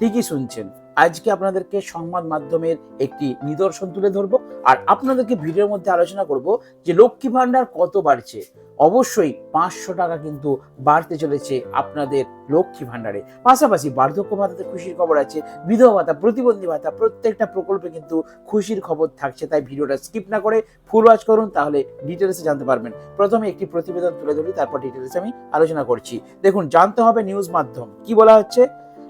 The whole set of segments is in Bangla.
ঠিকই শুনছেন। আজকে আপনাদেরকে সংবাদ মাধ্যমের একটি নিদর্শন তুলে ধরবো আর আপনাদেরকে ভিডিওর মধ্যে আলোচনা করব যে লক্ষ্মী ভাণ্ডার কত বাড়ছে। অবশ্যই পাঁচশো টাকা কিন্তু বাড়তে চলেছে আপনাদের লক্ষ্মী ভাণ্ডারে। পাশাপাশি বার্ধক্য ভাতাতে খুশির খবর আছে, বিধবা ভাতা, প্রতিবন্ধী ভাতা, প্রত্যেকটা প্রকল্পে কিন্তু খুশির খবর থাকছে, তাই ভিডিওটা স্কিপ না করে ফুল ওয়াচ করুন, তাহলে ডিটেলসে জানতে পারবেন। প্রথমে একটি প্রতিবেদন তুলে ধরি, তারপর ডিটেলসে আমি আলোচনা করছি। দেখুন, জানতে হবে নিউজ মাধ্যম। কি বলা হচ্ছে?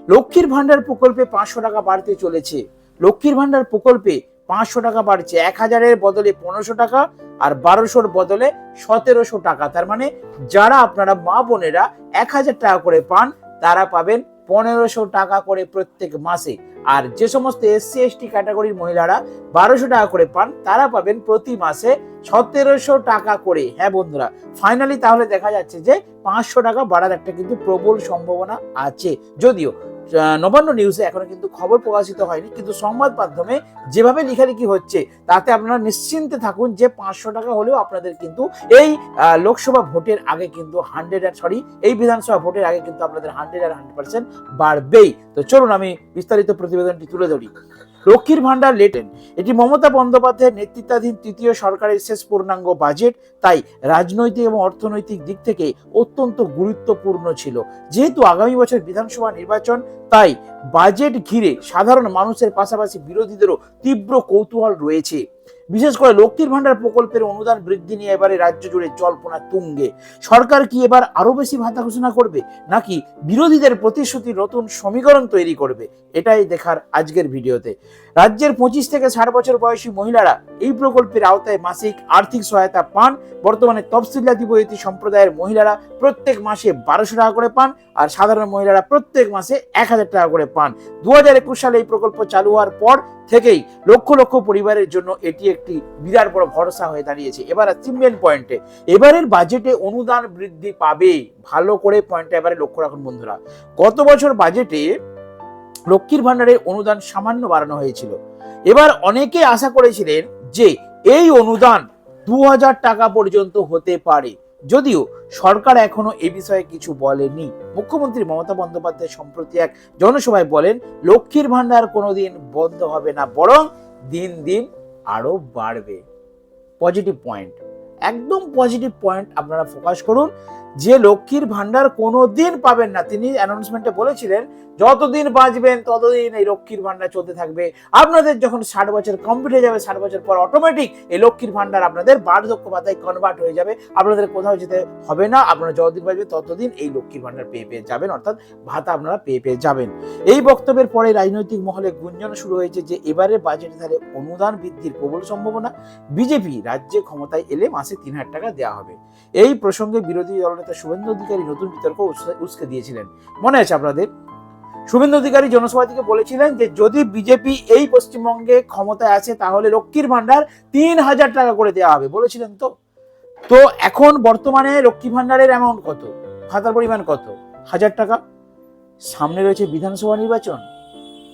লক্ষ্মীর ভাণ্ডার প্রকল্পে পাঁচশো টাকা বাড়তে চলেছে। লক্ষ্মীর ভাণ্ডার প্রকল্পে পাঁচশো টাকা বাড়ছে। এক হাজারের বদলে পনেরোশো টাকা আর বারোশোর বদলে সতেরোশো টাকা। তার মানে যারা আপনারা মা বোনেরা এক হাজার টাকা করে পান, তারা পাবেন পনেরোশো টাকা করে প্রত্যেক মাসে। আর যে সমস্ত এসসি এসটি ক্যাটাগরির মহিলারা বারোশো টাকা করে পান, তারা পাবেন প্রতি মাসে সতেরোশো টাকা করে। হ্যাঁ বন্ধুরা, ফাইনালি তাহলে দেখা যাচ্ছে যে পাঁচশো টাকা বাড়ার একটা কিন্তু প্রবল সম্ভাবনা আছে। যদিও নবান্ন নিউজে এখনও কিন্তু খবর প্রকাশিত হয়নি, কিন্তু সংবাদ মাধ্যমে যেভাবে লেখালেখি হচ্ছে, তাতে আপনারা নিশ্চিন্তে থাকুন যে পাঁচশো টাকা হলেও আপনাদের কিন্তু এই লোকসভা ভোটের আগে কিন্তু হান্ড্রেড আর সরি এই বিধানসভা ভোটের আগে কিন্তু আপনাদের হান্ড্রেড আর হান্ড্রেড পার্সেন্ট বাড়বেই। তো চলুন আমি বিস্তারিত প্রতিবেদনটি তুলে ধরি। লক্ষ্মীর ভান্ডার লেটেন, এটি মমতা বন্দ্যোপাধ্যায়ের নেতৃত্বাধীন তৃতীয় সরকারের শেষ পূর্ণাঙ্গ বাজেট তাই রাজনৈতিক এবং অর্থনৈতিক দিক থেকে অত্যন্ত গুরুত্বপূর্ণ ছিল। যেহেতু আগামী বছর বিধানসভা নির্বাচন তাই বাজেট ঘিরে সাধারণ মানুষের পাশাপাশি বিরোধীদেরও তীব্র কৌতূহল রয়েছে। বিশেষ করে লক্ষ্মীর ভান্ডার প্রকল্পের অনুদান বৃদ্ধি নিয়ে এবারে রাজ্য জুড়ে জল্পনা তুঙ্গে। সরকার কি এবার আরও বেশি ভাতা ঘোষণা করবে, নাকি বিরোধীদের প্রতিশ্রুতি নতুন সমীকরণ তৈরি করবে, এটাই দেখার আজকের ভিডিওতে। রাজ্যের পঁচিশ থেকে ষাট বছর বয়সী মহিলারা এই প্রকল্পের আওতায় মাসিক আর্থিক সহায়তা পান। বর্তমানে তফসিলাতি বইতি সম্প্রদায়ের মহিলারা প্রত্যেক মাসে বারোশো টাকা করে পান, আর সাধারণ মহিলারা প্রত্যেক মাসে এক হাজার হাজার টাকা করে পান। দু একুশ সালে এই প্রকল্প চালু হওয়ার পর থেকেই লক্ষ লক্ষ পরিবারের জন্য এটি একটি বিরাট বড় ভরসা হয়ে দাঁড়িয়েছে। এবার আসছি মেন পয়েন্টে এবারের বাজেটে অনুদান বৃদ্ধি পাবে। ভালো করে পয়েন্টটা এবারে লক্ষ্য রাখুন বন্ধুরা। গত বছর বাজেটে লক্ষ্মীর ভাণ্ডারের অনুদান সামান্য বাড়ানো হয়েছিল। এবার অনেকে আশা করেছিলেন যে এই অনুদান দু হাজার টাকা পর্যন্ত হতে পারে। যদিও সরকার এখনও এ বিষয়ে কিছু বলেনি। মুখ্যমন্ত্রী মমতা বন্দ্যোপাধ্যায় সম্প্রতি এক জনসভায় বলেন, লক্ষ্মীর ভাণ্ডার কোনোদিন বন্ধ হবে না, বরং দিন দিন আরও বাড়বে। Positive point. একদম পজিটিভ পয়েন্ট আপনারা ফোকাস করুন। যে লক্ষ্মীর ভাণ্ডার কোনোদিন পাবেন না। তিনি অ্যানাউন্সমেন্টে বলেছিলেন, যতদিন বাঁচবেন ততদিন এই লক্ষ্মীর ভাণ্ডার চলতে থাকবে। আপনাদের যখন ষাট বছর কমপ্লিট হয়ে যাবে, ষাট বছর পর অটোমেটিক এই লক্ষ্মীর ভাণ্ডার আপনাদের বার্ধক্য ভাতায় কনভার্ট হয়ে যাবে। আপনাদের কোথাও যেতে হবে না, আপনারা যতদিন বাঁচবে ততদিন এই লক্ষ্মীর ভাণ্ডার পেয়ে পেয়ে যাবেন, অর্থাৎ ভাতা আপনারা পেয়ে পেয়ে যাবেন। এই বক্তব্যের পরে রাজনৈতিক মহলে গুঞ্জন শুরু হয়েছে যে এবারে বাজেটে তাহলে অনুদান বৃদ্ধির প্রবল সম্ভাবনা। বিজেপি রাজ্যে ক্ষমতায় এলে মাসে তিন হাজার টাকা দেওয়া হবে। এই প্রসঙ্গে বিরোধী দলনেতা শুভেন্দু অধিকারী নতুন বিতর্ক উস্কে- দিয়েছিলেন। মনে আছে আপনাদের? শুভেন্দু অধিকারী জনসভা থেকে বলেছিলেন যে, যদি বিজেপি এই পশ্চিমবঙ্গে ক্ষমতায় আসে, তাহলে লক্ষ্মীর ভান্ডার তিন হাজার টাকা করে দেওয়া হবে। বলেছিলেন তো? তো এখন বর্তমানে লক্ষ্মী ভান্ডারের অ্যামাউন্ট কত? খাতার পরিমাণ কত? হাজার টাকা? সামনে রয়েছে বিধানসভা নির্বাচন।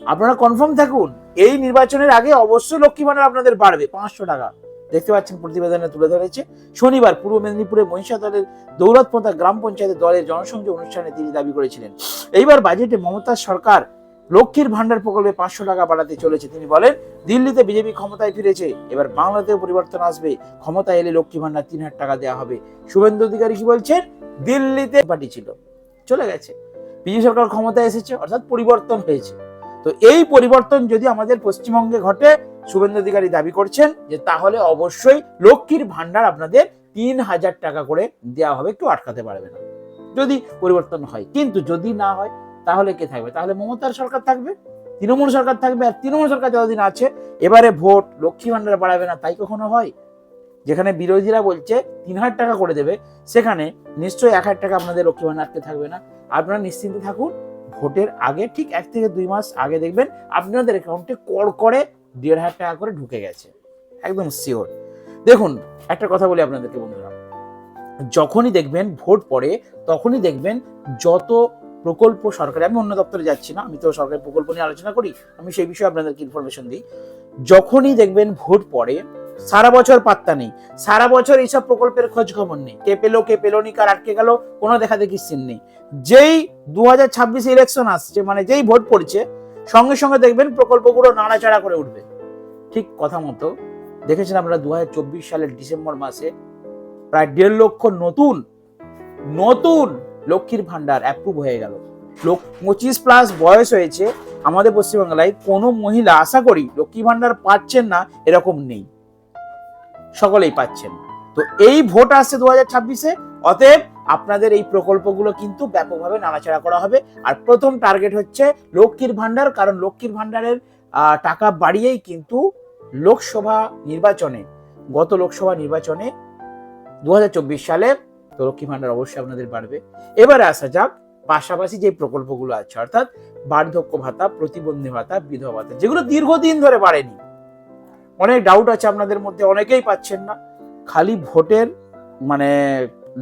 আপনারা কনফার্ম থাকুন, এই নির্বাচনের আগে অবশ্যই লক্ষ্মী ভান্ডার আপনাদের বাড়বে, পাঁচশো টাকা। দেখতে পাচ্ছেন প্রতিবেদনে তুলে ধরেছে। শনিবার পূর্ব মেদিনীপুরে মহিষা দলের দৌলতপন্থা গ্রাম পঞ্চায়েতের দলের জনসংযোগ অনুষ্ঠানে তিনি দাবি করেছিলেন। এইবার বাজেটে মমতা সরকার লক্ষ্মীর ভান্ডার প্রকল্পে পাঁচশো টাকা বাড়াতে চলেছে। তিনি বলেন, দিল্লিতে বিজেপি ক্ষমতায় ফিরেছে, এবার বাংলাতেও পরিবর্তন আসবে। ক্ষমতায় এলে লক্ষ্মী ভান্ডার তিন হাজার টাকা দেওয়া হবে। শুভেন্দু অধিকারী কি বলছেন? দিল্লিতে পার্টি ছিল, চলে গেছে। বিজেপি সরকার ক্ষমতায় এসেছে, অর্থাৎ পরিবর্তন হয়েছে। তো এই পরিবর্তন যদি আমাদের পশ্চিমবঙ্গে ঘটে শুভেন্দু অধিকারী দাবি করছেন যে তাহলে অবশ্যই লক্ষ্মীর ভান্ডার আপনাদের তিন হাজার টাকা করে দেওয়া হবে, একটু আটকাতে পারবে না যদি পরিবর্তন হয়, কিন্তু যদি না হয়, তাহলে কে থাকবে? তাহলে মমতার সরকার থাকবে, তৃণমূল সরকার থাকবে, আর তৃণমূল সরকার যতদিন আছে, এবারে ভোট লক্ষ্মী ভান্ডার বাড়াবে না, তাই কখনো হয়? যেখানে বিরোধীরা বলছে তিন হাজার টাকা করে দেবে, সেখানে নিশ্চয়ই এক হাজার টাকা আপনাদের লক্ষ্মী ভান্ডার আটকে থাকবে না। আপনারা নিশ্চিন্তে থাকুন, ভোটের আগে ঠিক এক থেকে দুই মাস আগে দেখবেন, আপনাদের অ্যাকাউন্টে কর করে দেড় হাজার টাকা করে ঢুকে গেছে। একদম শিওর দেখুন, একটা কথা বলি আপনাদেরকে বন্ধুরা। যখনই দেখবেন ভোট পড়ে, তখনই দেখবেন যত প্রকল্প সরকারি, আমি অন্য দপ্তরে যাচ্ছি না, আমি তো সরকারি প্রকল্প নিয়ে আলোচনা করি, আমি সেই বিষয়ে আপনাদেরকে ইনফরমেশন দিই। যখনই দেখবেন ভোট পড়ে, সারা বছর পাত্তা নেই। সারা বছর এইসব প্রকল্পের খোঁজ খবর নেই। কে পেল কে পেল নি, কার আটকে গেল, কোনো দেখা দেখি সিন নেই। যেই দু হাজার ছাব্বিশে ইলেকশন আসছে মানে যেই ভোট পড়ছে সঙ্গে সঙ্গে দেখবেন প্রকল্পগুলো নাড়াচাড়া করে উঠবে। ঠিক কথা মতো দেখেছেন আমরা দু সালের ডিসেম্বর মাসে প্রায় দেড় লক্ষ নতুন নতুন লক্ষ্মীর ভান্ডার অ্যাপ্রুভ হয়ে গেল। লোক পঁচিশ প্লাস বয়স হয়েছে, আমাদের পশ্চিমবাংলায় কোনো মহিলা, আশা করি লক্ষ্মী ভান্ডার পাচ্ছেন না, এরকম নেই। সকলেই পাচ্ছেন। তো এই ভোট আসছে দু হাজার ছাব্বিশে, অতএব আপনাদের এই প্রকল্পগুলো কিন্তু ব্যাপকভাবে নাড়াচাড়া করা হবে। আর প্রথম টার্গেট হচ্ছে লক্ষ্মীর ভান্ডার কারণ লক্ষ্মীর ভান্ডারের টাকা বাড়িয়েই কিন্তু লোকসভা নির্বাচনে, গত লোকসভা নির্বাচনে দু হাজার চব্বিশ সালে তো লক্ষ্মী ভান্ডার অবশ্যই আপনাদের বাড়বে। এবারে আসা যাক, পাশাপাশি যে প্রকল্পগুলো আছে, অর্থাৎ বার্ধক্য ভাতা, প্রতিবন্ধী ভাতা, বিধবা ভাতা, যেগুলো দীর্ঘদিন ধরে বাড়েনি। অনেক ডাউট আছে আপনাদের মধ্যে, অনেকেই পাচ্ছেন না। খালি ভোটের মানে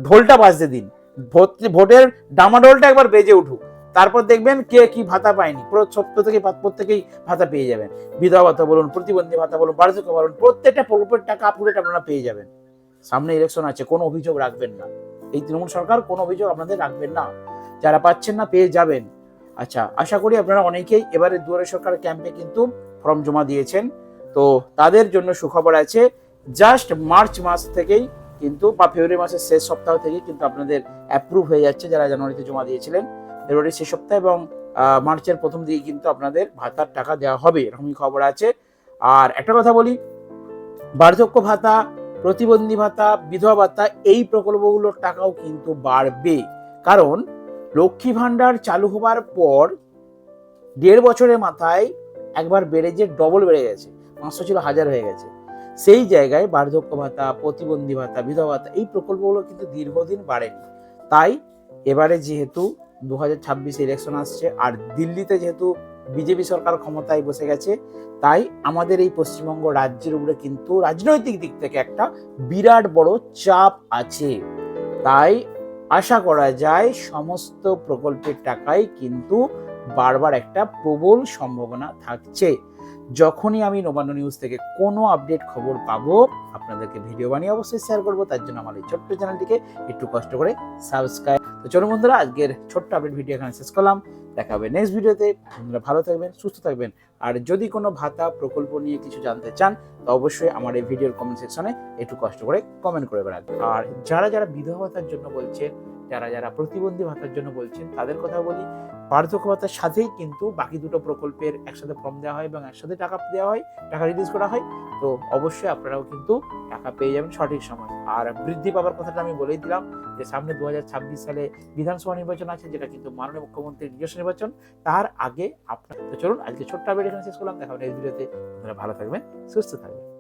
ঢোলটা বাজতে দিন। ভোট- ভোটের ডামাডোলটা একবার বেজে উঠুক। তারপর দেখবেন কে কি ভাতা পায়নি। সত্য থেকে প্রত্যেকেই ভাতা পেয়ে যাবেন। বিধবা ভাতা বলুন, প্রতিবন্ধী ভাতা বলুন, বার্ধক্য বলুন, প্রত্যেকটা প্রকল্পের টাকা আপডেট আপনারা পেয়ে যাবেন। সামনে ইলেকশন আছে, কোনো অভিযোগ রাখবেন না। এই তৃণমূল সরকার কোনো অভিযোগ আপনাদের রাখবেন না। যারা পাচ্ছেন না, পেয়ে যাবেন। আচ্ছা আশা করি আপনারা অনেকেই এবারে দুয়ারে সরকার ক্যাম্পে কিন্তু ফর্ম জমা দিয়েছেন। তো তাদের জন্য সুখবর আছে জাস্ট মার্চ মাস থেকেই কিন্তু বা ফেব্রুয়ারি মাসের শেষ সপ্তাহ থেকে কিন্তু আপনাদের অ্যাপ্রুভ হয়ে যাচ্ছে যারা জানুয়ারিতে জমা দিয়েছিলেন। ফেব্রুয়ারির শেষ সপ্তাহ এবং মার্চের প্রথম দিকে কিন্তু আপনাদের ভাতার টাকা দেওয়া হবে, এরকমই খবর আছে। আর একটা কথা বলি, বার্ধক্য ভাতা, প্রতিবন্ধী ভাতা, বিধবা ভাতা, এই প্রকল্পগুলোর টাকাও কিন্তু বাড়বে। কারণ লক্ষ্মী ভাণ্ডার চালু হবার পর দেড় বছরের মাথায় একবার বেড়ে যে ডবল বেড়ে গেছে, পাঁচশো ছিল হাজার হয়ে গেছে। সেই জায়গায় বার্ধক্য ভাতা, প্রতিবন্ধী ভাতা, বিধবা ভাতা এই প্রকল্পগুলো কিন্তু দীর্ঘদিন বাড়েনি। তাই এবারে যেহেতু দু হাজার ছাব্বিশে ইলেকশন আসছে আর দিল্লিতে যেহেতু বিজেপি সরকার ক্ষমতায় বসে গেছে, তাই আমাদের এই পশ্চিমবঙ্গ রাজ্যের উপরে কিন্তু রাজনৈতিক দিক থেকে একটা বিরাট বড় চাপ আছে। তাই আশা করা যায় সমস্ত প্রকল্পের টাকাই কিন্তু বারবার একটা প্রবল সম্ভাবনা থাকছে। যখনই আমি নবান্ন নিউজ থেকে কোনো আপডেট খবর পাবো, আপনাদেরকে ভিডিও বানিয়ে অবশ্যই শেয়ার করব। তার জন্য আমার এই ছোট্ট চ্যানেলটিকে একটু কষ্ট করে সাবস্ক্রাইব তো চলুন বন্ধুরা, আজকের ছোট্ট আপডেট ভিডিও এখানে শেষ করলাম। দেখা হবে নেক্সট ভিডিওতে বন্ধুরা, ভালো থাকবেন, সুস্থ থাকবেন। আর যদি কোনো ভাতা, প্রকল্প নিয়ে কিছু জানতে চান, তো অবশ্যই আমার এই ভিডিওর কমেন্ট সেকশনে একটু কষ্ট করে কমেন্ট করে রাখবেন আর যারা যারা বিধবা ভাতার জন্য বলছেন, যারা যারা প্রতিবন্ধী ভাতার জন্য বলছেন, তাদের কথা বলি। বার্ধক্য ভাতার সাথেই কিন্তু বাকি দুটো প্রকল্পের একসাথে ফর্ম দেওয়া হয় এবং একসাথে টাকা দেওয়া হয়, টাকা রিলিজ করা হয়। তো অবশ্যই আপনারাও কিন্তু টাকা পেয়ে যাবেন সঠিক সময়। আর বৃদ্ধি পাওয়ার কথাটা আমি বলেই দিলাম যে সামনে দু হাজার ছাব্বিশ সালে বিধানসভা নির্বাচন আছে, যেটা কিন্তু মাননীয় মুখ্যমন্ত্রীর নিজস্ব নির্বাচন। তার আগে আপনার চলুন, আজকে ছোট্ট আপডেট এখানে শেষ করলাম। দেখা হবে নেক্সট ভিডিওতে আপনারা ভালো থাকবেন, সুস্থ থাকবেন।